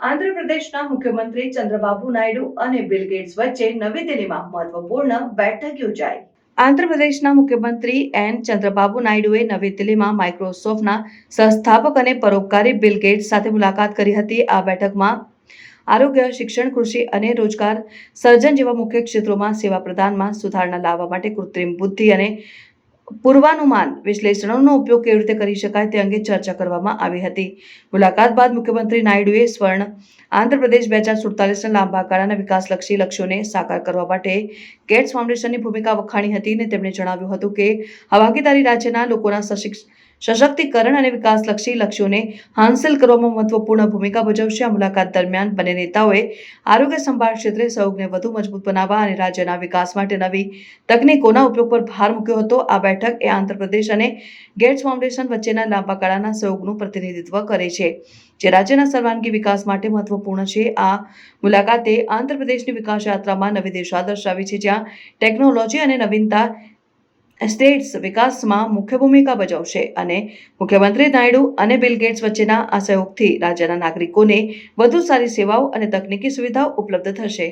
આંધ્રપ્રદેશના મુખ્યમંત્રી ચંદ્રબાબુ નાયડુ અને બિલ ગેટ્સ વચ્ચે નવી દિલ્હીમાં મહત્વપૂર્ણ બેઠક યોજાઈ. આંધ્રપ્રદેશના મુખ્યમંત્રી એન ચંદ્રબાબુ નાયડુએ નવી દિલ્હીમાં માઇક્રોસોફ્ટના સંસ્થાપક અને પરોપકારી બિલ ગેટ્સ સાથે મુલાકાત કરી હતી. આ બેઠકમાં આરોગ્ય, શિક્ષણ, કૃષિ અને રોજગાર સર્જન જેવા મુખ્ય ક્ષેત્રોમાં સેવા પ્રદાનમાં સુધારણા લાવવા માટે કૃત્રિમ બુદ્ધિ અને પૂર્વાનુમાન વિશ્લેષણોનો ઉપયોગ કેવી રીતે કરી શકાય તે અંગે ચર્ચા કરવામાં આવી હતી. મુલાકાત બાદ મુખ્યમંત્રી નાયડુએ સ્વર્ણ, આંધ્રપ્રદેશ બે હજાર સુડતાલીસના લાંબા ગાળાના વિકાસલક્ષી લક્ષ્યોને સાકાર કરવા માટે ગેટ્સ ફાઉન્ડેશનની ભૂમિકા વખાણી હતી અને તેમણે જણાવ્યું હતું કે આ રાજ્યના લોકોના સશિક્ષ સશક્તિકરણ અને વિકાસલક્ષી લક્ષ્યોને હાંસલ કરવામાં મહત્વપૂર્ણ ભૂમિકા ભજવશે. આ મુલાકાત દરમિયાન બંને નેતાઓએ આરોગ્ય સંભાળ ક્ષેત્રે સહયોગને વધુ મજબૂત બનાવવા અને રાજ્યના વિકાસ માટે નવી તકનીકોના ઉપયોગ પર ભાર મૂક્યો હતો. આ બેઠક એ આંધ્રપ્રદેશ અને ગેટ્સ ફાઉન્ડેશન વચ્ચેના લાંબા ગાળાના સહયોગનું પ્રતિનિધિત્વ કરે છે, જે રાજ્યના સર્વાંગી વિકાસ માટે મહત્વપૂર્ણ છે. આ મુલાકાતે આંધ્રપ્રદેશની વિકાસ યાત્રામાં નવી દિશા દર્શાવી છે, જ્યાં ટેકનોલોજી અને નવીનતા સ્ટેટ્સ વિકાસમાં મુખ્ય ભૂમિકા ભજવશે અને મુખ્યમંત્રી નાયડુ અને બિલ ગેટ્સ વચ્ચેના આ સહયોગથી રાજ્યના નાગરિકોને વધુ સારી સેવાઓ અને તકનીકી સુવિધાઓ ઉપલબ્ધ થશે.